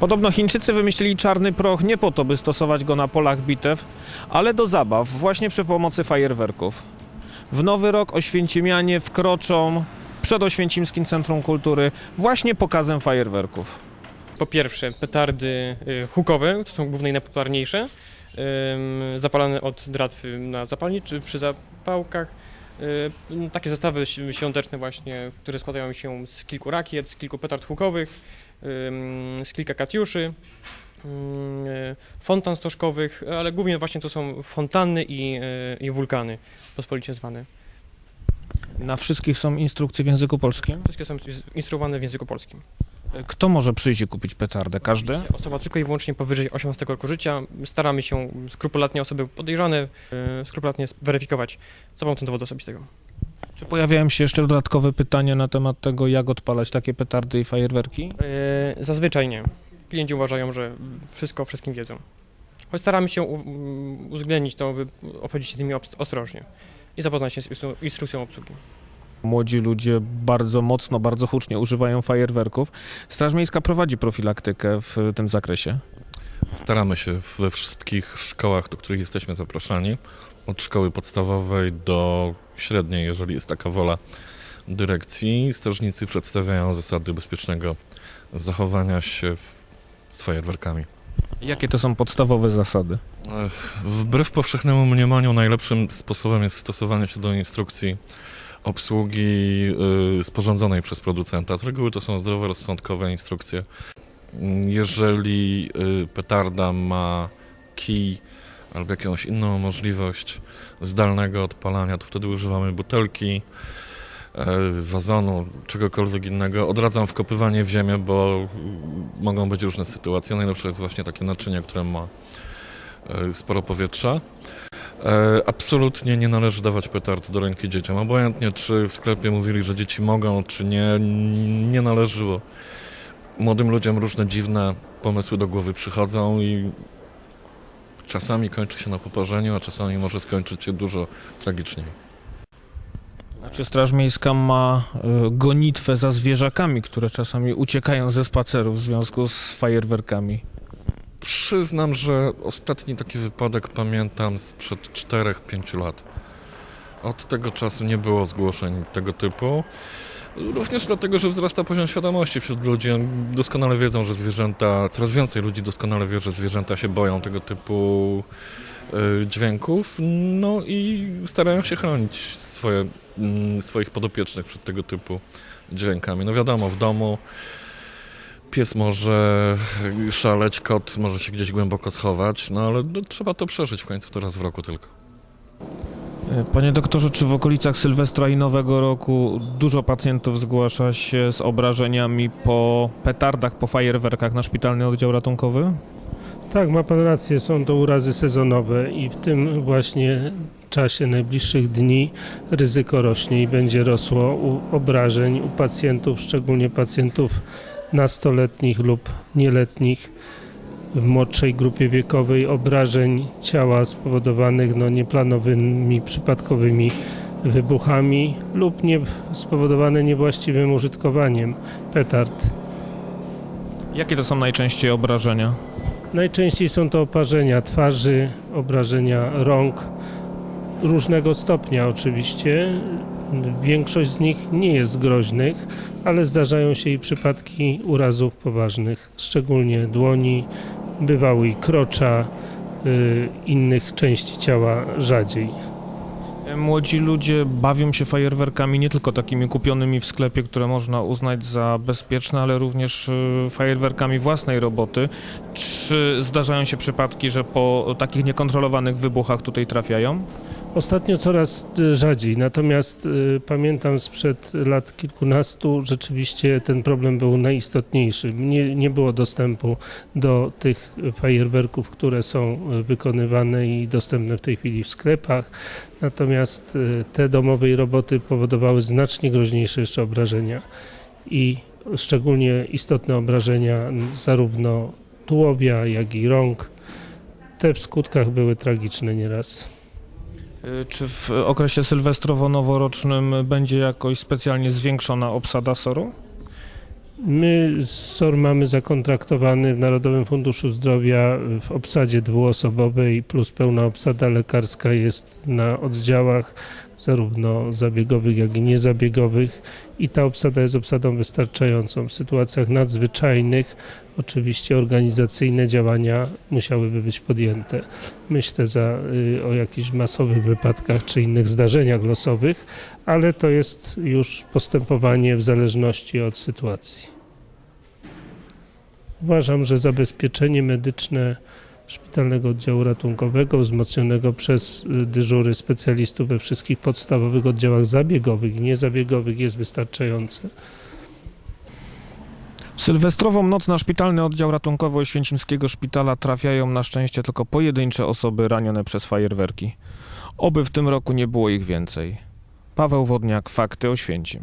Podobno Chińczycy wymyślili czarny proch nie po to, by stosować go na polach bitew, ale do zabaw, właśnie przy pomocy fajerwerków. W nowy rok oświęcimianie wkroczą przed Oświęcimskim Centrum Kultury właśnie pokazem fajerwerków. Po pierwsze, petardy y, hukowe, to są główne i najpopularniejsze, zapalane od dratwy na zapalniczy przy zapałkach. Y, Takie zestawy świąteczne właśnie, które składają się z kilku rakiet, z kilku petard hukowych, z kilka katiuszy, y, fontan stożkowych, ale głównie właśnie to są fontanny i, y, i wulkany, pospolicie zwane. Na wszystkich są instrukcje w języku polskim. Wszystkie są instruowane w języku polskim. Kto może przyjść i kupić petardę? Każdy? Osoba tylko i wyłącznie powyżej 18 roku życia. Staramy się skrupulatnie osoby podejrzane, yy, skrupulatnie weryfikować za pomocą dowodu osobistego. Czy pojawiają się jeszcze dodatkowe pytania na temat tego, jak odpalać takie petardy i fajerwerki? Yy, Zazwyczaj nie. Klienci uważają, że wszystko o wszystkim wiedzą. Choć staramy się uwzględnić to, by obchodzić się obst- ostrożnie i zapoznać się z instru- instrukcją obsługi. Młodzi ludzie bardzo mocno, bardzo hucznie używają fajerwerków. Straż Miejska prowadzi profilaktykę w tym zakresie. Staramy się we wszystkich szkołach, do których jesteśmy zapraszani, od szkoły podstawowej do średniej, jeżeli jest taka wola dyrekcji. Strażnicy przedstawiają zasady bezpiecznego zachowania się z fajerwerkami. Jakie to są podstawowe zasady? Wbrew powszechnemu mniemaniu najlepszym sposobem jest stosowanie się do instrukcji obsługi y, sporządzonej przez producenta. Z reguły to są zdroworozsądkowe instrukcje. Jeżeli y, petarda ma kij albo jakąś inną możliwość zdalnego odpalania, to wtedy używamy butelki, e, wazonu, czegokolwiek innego. Odradzam wkopywanie w ziemię, bo y, mogą być różne sytuacje. Najlepsze jest właśnie takie naczynie, które ma e, sporo powietrza. E, Absolutnie nie należy dawać petard do ręki dzieciom. Obojętnie, czy w sklepie mówili, że dzieci mogą, czy nie, nie należyło. Młodym ludziom różne dziwne pomysły do głowy przychodzą i czasami kończy się na poparzeniu, a czasami może skończyć się dużo tragiczniej. A czy Straż Miejska ma y, gonitwę za zwierzakami, które czasami uciekają ze spacerów w związku z fajerwerkami? Przyznam, że ostatni taki wypadek pamiętam sprzed 4-5 lat. Od tego czasu nie było zgłoszeń tego typu. Również dlatego, że wzrasta poziom świadomości wśród ludzi. Doskonale wiedzą, że zwierzęta, coraz więcej ludzi doskonale wie, że zwierzęta się boją tego typu y, dźwięków, no i starają się chronić swoje, mm, swoich podopiecznych przed tego typu dźwiękami. No wiadomo, w domu Pies może szaleć, kot może się gdzieś głęboko schować, no ale no, trzeba to przeżyć w końcu, to raz w roku tylko. Y, Panie doktorze, czy w okolicach Sylwestra i Nowego Roku dużo pacjentów zgłasza się z obrażeniami po petardach, po fajerwerkach na szpitalny oddział ratunkowy? Tak, ma pan rację, są to urazy sezonowe i w tym właśnie czasie najbliższych dni ryzyko rośnie i będzie rosło u obrażeń u pacjentów, szczególnie pacjentów nastoletnich lub nieletnich w młodszej grupie wiekowej, obrażeń ciała spowodowanych no, nieplanowymi, przypadkowymi wybuchami lub nie, spowodowane niewłaściwym użytkowaniem petard. Jakie to są najczęściej obrażenia? Najczęściej są to oparzenia twarzy, obrażenia rąk, różnego stopnia oczywiście. Większość z nich nie jest groźnych, ale zdarzają się i przypadki urazów poważnych, szczególnie dłoni, bywały i krocza, y, innych części ciała rzadziej. Młodzi ludzie bawią się fajerwerkami nie tylko takimi kupionymi w sklepie, które można uznać za bezpieczne, ale również y, fajerwerkami własnej roboty. Czy zdarzają się przypadki, że po takich niekontrolowanych wybuchach tutaj trafiają? Ostatnio coraz y, rzadziej, natomiast y, pamiętam sprzed lat kilkunastu rzeczywiście ten problem był najistotniejszy. Nie, nie było dostępu do tych fajerwerków, które są y, wykonywane i dostępne w tej chwili w sklepach, natomiast te domowej roboty powodowały znacznie groźniejsze jeszcze obrażenia i szczególnie istotne obrażenia zarówno tułowia, jak i rąk. Te w skutkach były tragiczne nieraz. Y, Czy w okresie sylwestrowo-noworocznym będzie jakoś specjalnie zwiększona obsada SOR-u? My SOR mamy zakontraktowany w Narodowym Funduszu Zdrowia w obsadzie dwuosobowej plus pełna obsada lekarska jest na oddziałach zarówno zabiegowych, jak i niezabiegowych i ta obsada jest obsadą wystarczającą. W sytuacjach nadzwyczajnych oczywiście organizacyjne działania musiałyby być podjęte. Myślę za, y, o jakichś masowych wypadkach czy innych zdarzeniach losowych, ale to jest już postępowanie w zależności od sytuacji. Uważam, że zabezpieczenie medyczne szpitalnego oddziału ratunkowego wzmocnionego przez y, dyżury specjalistów we wszystkich podstawowych oddziałach zabiegowych i niezabiegowych jest wystarczające. W sylwestrową noc na szpitalny oddział ratunkowy Oświęcimskiego Szpitala trafiają na szczęście tylko pojedyncze osoby ranione przez fajerwerki. Oby w tym roku nie było ich więcej. Paweł Wodniak, Fakty Oświęcim.